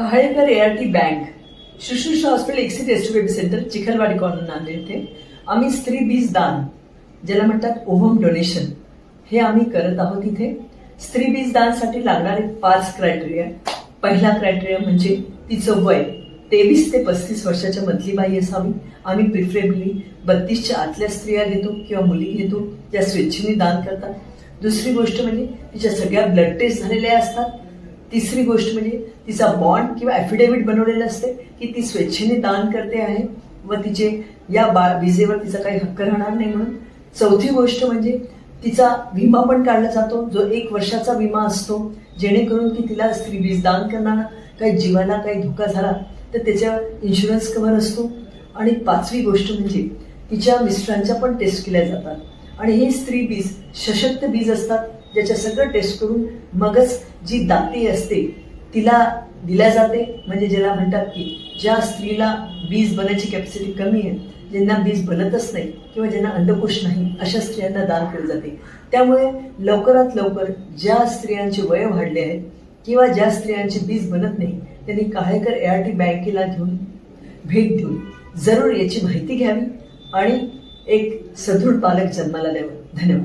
Kahalekar A R T bank Shushrusha hospital exit S baby centre Chikhalwadi corner Nanded येथे आम्ही स्त्री बीज दान ज्याला म्हणतात ओहम डोनेशन हे आम्ही करत आहोत इथे स्त्री बीज दानसाठी लागणारे पाच क्रायटेरिया पहिला क्रायटेरिया म्हणजे तिचं वय तेवीस ते पस्तीस वर्षाच्या मधली बाई असावी आम्ही प्रिफरेबली बत्तीसच्या आतल्या स्त्रिया घेतो किंवा मुली घेतो ज्या स्वेच्छेने दान करतात दुसरी गोष्ट म्हणजे तिच्या सगळ्या ब्लड टेस्ट झालेल्या असतात तिसरी गोष्ट म्हणजे तिचा बॉन्ड किंवा ॲफिडेव्हिट बनवलेलं असते की ती स्वेच्छेने दान करते आहे व तिचे या बा विजेवर तिचा काही हक्क राहणार नाही म्हणून. चौथी गोष्ट म्हणजे तिचा विमा पण काढला जातो जो एक वर्षाचा विमा असतो जेणेकरून की तिला स्त्री वीज दान करताना काही जीवाला काही धोका झाला तर त्याच्यावर इन्शुरन्स कव्हर असतो. आणि पाचवी गोष्ट म्हणजे तिच्या मिस्टरांच्या पण टेस्ट केल्या जातात. आणि हे स्त्री बीज सशक्त बीज असतात. ज्याच्या सगळं टेस्ट करून मगच जी दाती असते तिला दिल्या जाते. म्हणजे ज्याला म्हणतात की ज्या स्त्रीला बीज बनायची कॅपॅसिटी कमी आहे ज्यांना बीज बनतच नाही किंवा ज्यांना अंडकोश नाही अशा स्त्रियांना दान केले जाते. त्यामुळे लवकरात लवकर ज्या स्त्रियांचे वय वाढले आहेत किंवा ज्या स्त्रियांचे बीज बनत नाही त्यांनी काळेकर ए आर टी बँकेला घेऊन भेट देऊन जरूर याची माहिती घ्यावी आणि एक सदृढ पालक जन्माला द्यावं. धन्यवाद.